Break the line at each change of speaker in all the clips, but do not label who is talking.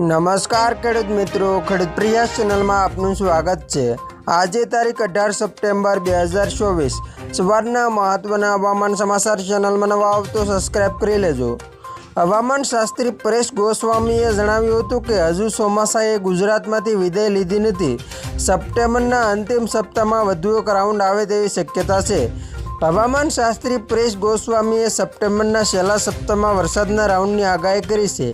નમસ્કાર, ખેડૂત મિત્રો. ખેડૂત પ્રિયા ચેનલમાં આપનું સ્વાગત છે. આજે તારીખ અઢાર સપ્ટેમ્બર બે હજાર ચોવીસ. સવારના મહત્વના હવામાન સમાચાર ચેનલમાં નવા આવતો સબસ્ક્રાઈબ કરી લેજો. હવામાન શાસ્ત્રી પરેશ ગોસ્વામીએ જણાવ્યું હતું કે, હજુ ચોમાસાએ ગુજરાતમાંથી વિદાય લીધી નથી. સપ્ટેમ્બરના અંતિમ સપ્તાહમાં વધુ એક રાઉન્ડ આવે તેવી શક્યતા છે. હવામાન શાસ્ત્રી પરેશ ગોસ્વામીએ સપ્ટેમ્બરના છેલ્લા સપ્તાહમાં વરસાદના રાઉન્ડની આગાહી કરી છે.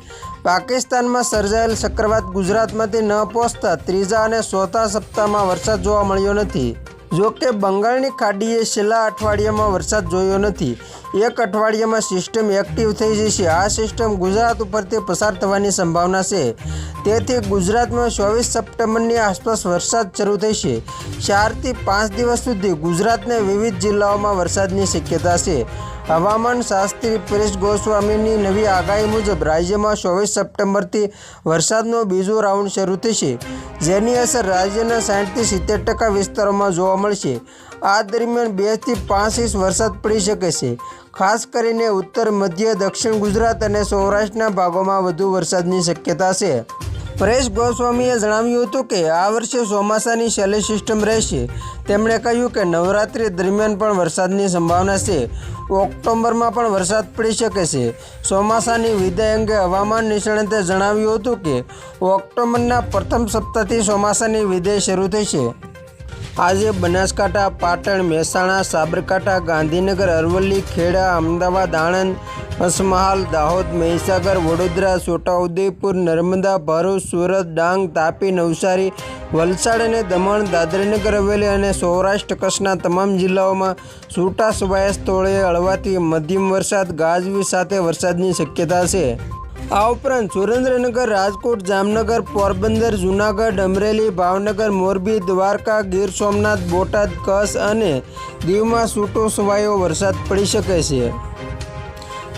પાકિસ્તાનમાં સર્જાયેલ ચક્રવાત ગુજરાતમાંથી ન પહોંચતા ત્રીજા અને ચોથા સપ્તાહમાં વરસાદ જોવા મળ્યો નથી. જો કે બંગાળની ખાડીએ છેલ્લા અઠવાડિયામાં વરસાદ જોયો નથી. એક અઠવાડિયામાં સિસ્ટમ એક્ટિવ થઈ જશે. આ સિસ્ટમ ગુજરાત ઉપરથી પસાર થવાની સંભાવના છે. તેથી ગુજરાતમાં ચોવીસ સપ્ટેમ્બરની આસપાસ વરસાદ શરૂ થશે. ચારથી પાંચ દિવસ સુધી ગુજરાતના વિવિધ જિલ્લાઓમાં વરસાદની શક્યતા છે. હવામાન શાસ્ત્રી પરેશ ગોસ્વામીની નવી આગાહી મુજબ રાજ્યમાં ચોવીસ સપ્ટેમ્બરથી વરસાદનો બીજો રાઉન્ડ શરૂ થશે, જેની અસર રાજ્યના સાઠથી સિત્તેર ટકા વિસ્તારોમાં જોવા મળશે. આ દરમિયાન બેથી પાંચ ઇંચ વરસાદ પડી શકે છે. ખાસ કરીને ઉત્તર, મધ્ય, દક્ષિણ ગુજરાત અને સૌરાષ્ટ્રના ભાગોમાં વધુ વરસાદની શક્યતા છે. પરેશ ગોસ્વામીએ જણાવ્યું હતું કે આ વર્ષે ચોમાસાની શૈલી સિસ્ટમ રહેશે. તેમણે કહ્યું કે નવરાત્રિ દરમિયાન પણ વરસાદની સંભાવના છે. ઓક્ટોબરમાં પણ વરસાદ પડી શકે છે. ચોમાસાની વિદાય અંગે હવામાન નિષ્ણાતે જણાવ્યું હતું કે ઓક્ટોબરના પ્રથમ સપ્તાહથી ચોમાસાની વિદાય શરૂ થશે. આજે બનાસકાંઠા, પાટણ, મહેસાણા, સાબરકાંઠા, ગાંધીનગર, અરવલ્લી, ખેડા, અમદાવાદ, આણંદ, પંચમહાલ, દાહોદ, મહીસાગર, વડોદરા, છોટાઉદેપુર, નર્મદા, ભરૂચ, સુરત, ડાંગ, તાપી, નવસારી, વલસાડ અને દમણ, દાદરીનગર હવેલી અને સૌરાષ્ટ્ર કચ્છના તમામ જિલ્લાઓમાં છૂટા છવાયા સ્થળે હળવાથી મધ્યમ વરસાદ, ગાજવીજ સાથે વરસાદની શક્યતા છે. આ ઉપરાંત સુરેન્દ્રનગર રાજકોટ, જામનગર, પોરબંદર, જૂનાગઢ, અમરેલી, ભાવનગર, મોરબી, દ્વારકા, ગીર સોમનાથ, બોટાદ, કચ્છ અને દીવમાં છૂટો છવાયો વરસાદ પડી શકે છે.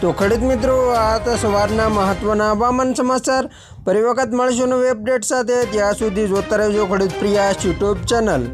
તો ખેડૂત મિત્રો, આ હતા સવારના મહત્વના હવામાન સમાચાર. ફરી વખત મળીશું નવી અપડેટ સાથે. ત્યાં સુધી જોતા રહેજો ખેડૂત પ્રિયા યુટ્યુબ ચેનલ.